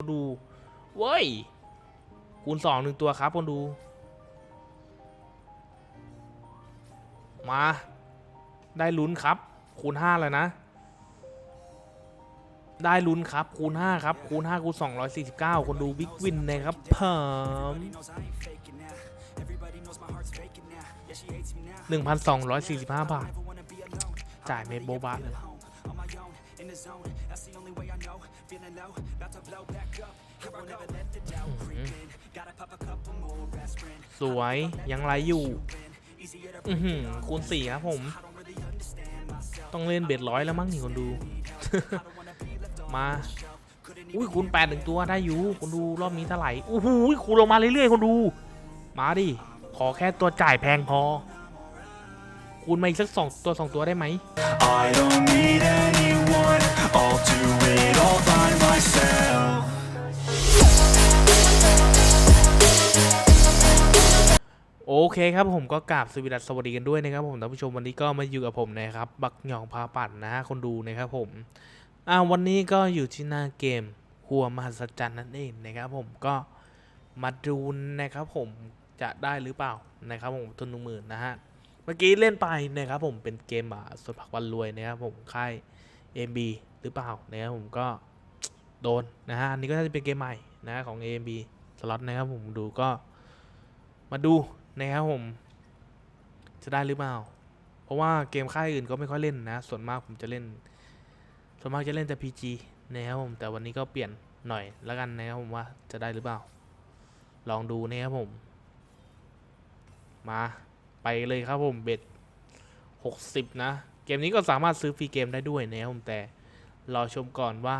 ดูเว้ย คูณสองหนึ่งตัวครับคนดู มา ได้ลุ้นครับ คูณห้าเลยนะ ได้ลุ้นครับ คูณห้าครับ คูณห้าคูณสองร้อยสี่สิบเก้าคนดูบิ๊กวินนะครับเพิ่มหนึ่งพันสองร้อยสี่สิบห้าบาท จ่ายเมโบบาทเลย วะอื้อหือสวยยังไรอยู่ อือหือคูณสี่ครับผม ต้องเล่นเบ็ดร้อยแล้วมั้งนี่คนดู มาอุ้ยคูณแปดหนึ่งตัวได้อยู่คนดูรอบนี้เท่าไหร่โอ้โหคูณลงมาเรื่อยๆคนดู มาดิขอแค่ตัวจ่ายแพงพอ คูณมาอีกสักสองตัวสองตัวได้ไหม I don't need anyone, I'll do it all by myself. โอเคครับผมก็กราบสวัสดีสวัสดีกันด้วยนะครับผมท่านผู้ชมวันนี้ก็มาอยู่กับผมนะครับ บักหยองพาปั่นนะฮะคนดูนะครับผมอ่าวันนี้ก็อยู่ที่หน้าเกมครัวมหัศจรรย์นั่นเองนะครับผมก็มาดูนะครับผมจะได้หรือเปล่านะครับผมทุนหนึ่งหมื่นนะฮะเมื่อกี้เล่นไปนะครับผมเป็นเกมอ่าส่วนผักวันรวยนะครับผมค่าย AMB หรือเปล่านะครับผมก็โดนนะฮะอันนี้ก็น่าจะเป็นเกมใหม่นะของ AMB สล็อตนะครับผมดูก็มาดูนะครับผม จะได้หรือเปล่า เพราะว่าเกมค่ายอื่นก็ไม่ค่อยเล่นนะ ส่วนมากผมจะเล่น ส่วนมากจะเล่นแต่ PG นะครับผมแต่วันนี้ก็เปลี่ยนหน่อยแล้วกันนะครับผมว่าจะได้หรือเปล่า ลองดูนะครับผม มา ไปเลยครับผมเบ็ดหกสิบนะ เกมนี้ก็สามารถซื้อฟรีเกมได้ด้วยนะครับผมแต่รอชมก่อนว่า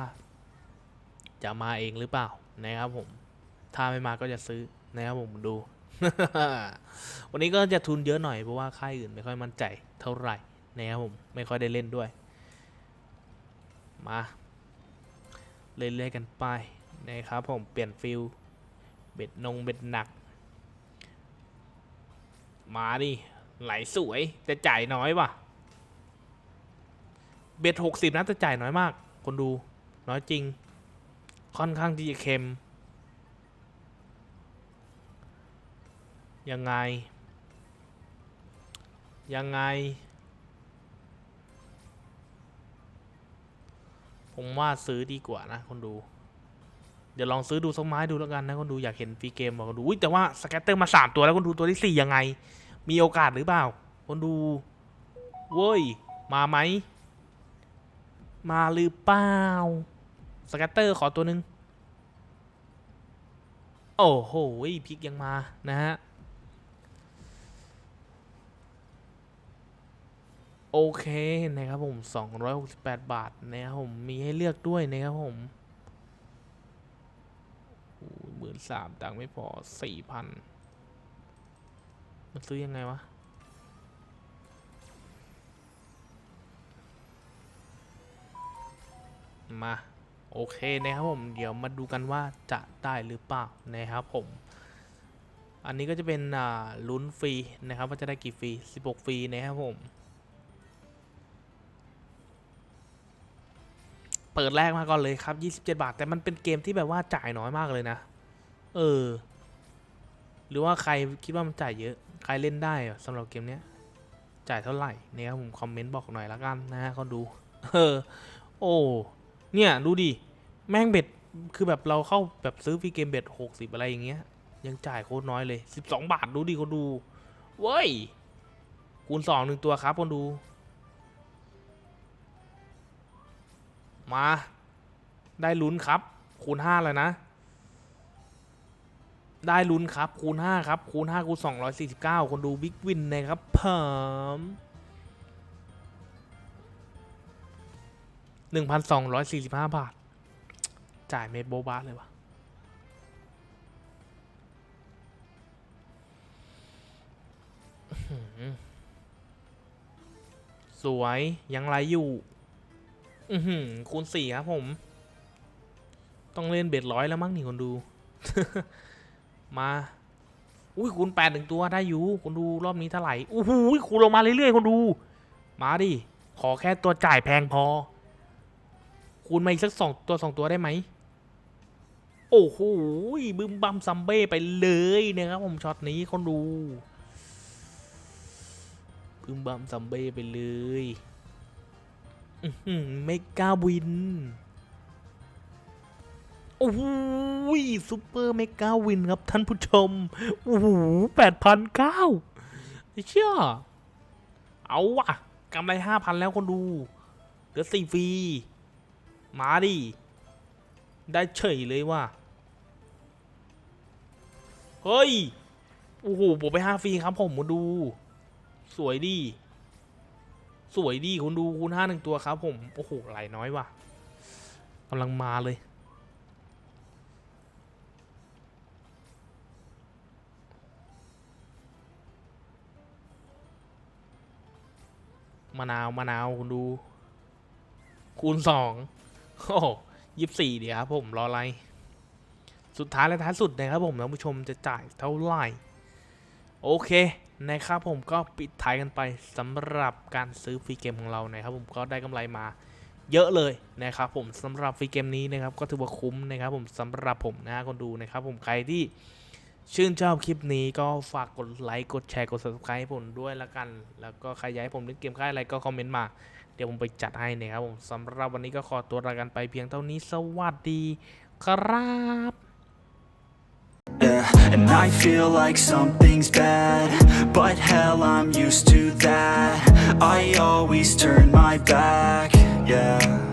จะมาเองหรือเปล่านะครับผม ถ้าไม่มาก็จะซื้อนะครับผมดู วันนี้ก็จะทุนเยอะหน่อยเพราะว่าค่ายอื่นไม่ค่อยมั่นใจเท่าไหร่นะครับผมไม่ค่อยได้เล่นด้วย มาเล่นๆกันไปนะครับผมเปลี่ยนฟิลเบ็ดนงเบ็ดหนัก มาดิไหลสวยแต่จ่ายน้อยว่ะ เบ็ดหกสิบนะแต่จ่ายน้อยมาก คนดูน้อยจริง ค่อนข้างที่จะเค็ม ยังไง ยังไง ผมว่าซื้อดีกว่านะ คนดู เดี๋ยวลองซื้อดูสักไม้ดูแล้วกันนะคนดูอยากเห็นฟรีเกมบอกคนดูอุ้ยแต่ว่าสแกตเตอร์มาสามตัวแล้วคนดูตัวที่สี่ยังไง มีโอกาสหรือเปล่า คนดูเว้ยมาไหมมาหรือเปล่าสแกตเตอร์ขอตัวหนึ่งโอ้โหพิกยังมานะฮะโอเคนะครับผม 268 บาทนะครับผมมีให้เลือกด้วยนะครับผม มื่นสามตังไม่พอสี่พันมันซื้อยังไงวะมา โอเคนะครับผม เดี๋ยวมาดูกันว่าจะได้หรือเปล่านะครับผม อันนี้ก็จะเป็นอ่าลุ้นฟรีนะครับ ว่าจะได้กี่ฟรี 16 ฟรีนะครับผม เปิดแรกมาก่อนเลยครับ 27 บาท แต่มันเป็นเกมที่แบบว่าจ่ายน้อยมากเลยนะ เออ หรือว่าใครคิดว่ามันจ่ายเยอะ ใครเล่นได้สำหรับเกมเนี้ย จ่ายเท่าไหร่เนี่ยครับผมคอมเมนต์บอกหน่อยละกันนะฮะคนดู เออ โอ้ เนี่ยดูดิ แม่งเบ็ด คือแบบเราเข้าแบบซื้อฟรีเกมเบ็ดหกสิบอะไรอย่างเงี้ย ยังจ่ายโคตรน้อยเลย12บสองบาทดูดิคนดู เว้ย คูณสองหนึ่งตัวครับคนดู มา ได้ลุ้นครับ คูณห้าเลยนะ ได้ลุ้นครับคูณห้าครับ คูณห้าคูณสองร้อยสี่สิบเก้าคนดูบิ๊กวินนะครับเพิ่มหนึ่งพันสองร้อยสี่สิบห้าบาท จ่ายเมโบบาทเลยวะสวยยังไรอยู่ อือหือคูณสี่ครับผม ต้องเล่นเบ็ดร้อยแล้วมั้งนี่คนดู มา อุ้ยคูณแปดหนึ่งตัวได้อยู่คนดูรอบนี้เท่าไหร่โอ้โหคูณลงมาเรื่อยๆคนดู มาดิ ขอแค่ตัวจ่ายแพงพอ คูณมาอีกสักสองตัวสองตัวได้ไหม โอ้โหบึมบัมซัมเบ้ไปเลยนะครับผมช็อตนี้คนดู บึมบัมซัมเบ้ไปเลยอื้อหือเมกาวิน โอ้โหซูเปอร์เมกาวินครับท่านผู้ชม โอ้โหแปดพันเก้าเชื่อ เอาวะกำไรห้าพันแล้วคนดู เหลือสี่ฟรี มาดิ ได้เฉยเลยว่ะ เฮ้ย โอ้โหผมไปห้าฟรีครับผมมาดู สวยดี สวยดีคุณดูคูณห้าหนึ่งตัวครับผม โอ้โหไหลน้อยว่ะกำลังมาเลย มะนาวมะนาวคุณดู คูณสองโอ้ยี่สี่เดี๋ยวครับผมรออะไร สุดท้ายและท้ายสุดนะครับผมท่านผู้ชมจะจ่ายเท่าไหร่ โอเคนะครับผมก็ปิดท้ายกันไปสำหรับการซื้อฟรีเกมของเรานะครับผมก็ได้กำไรมาเยอะเลยนะครับผมสำหรับฟรีเกมนี้นะครับก็ถือว่าคุ้มนะครับผมสำหรับผมนะฮะคนดูนะครับผมใครที่ ชื่นชอบคลิปนี้ก็ฝากกดไลค์ กดแชร์ กด subscribe ให้ผมด้วยละกัน แล้วก็ใครอยากให้ผมเล่นเกมค่ายอะไรก็คอมเมนต์มา เดี๋ยวผมไปจัดให้นะครับผมสำหรับวันนี้ก็ขอตัวลากันไปเพียงเท่านี้ สวัสดีครับ Yeah, and I feel like something's bad But hell, I'm used to that I always turn my back, yeah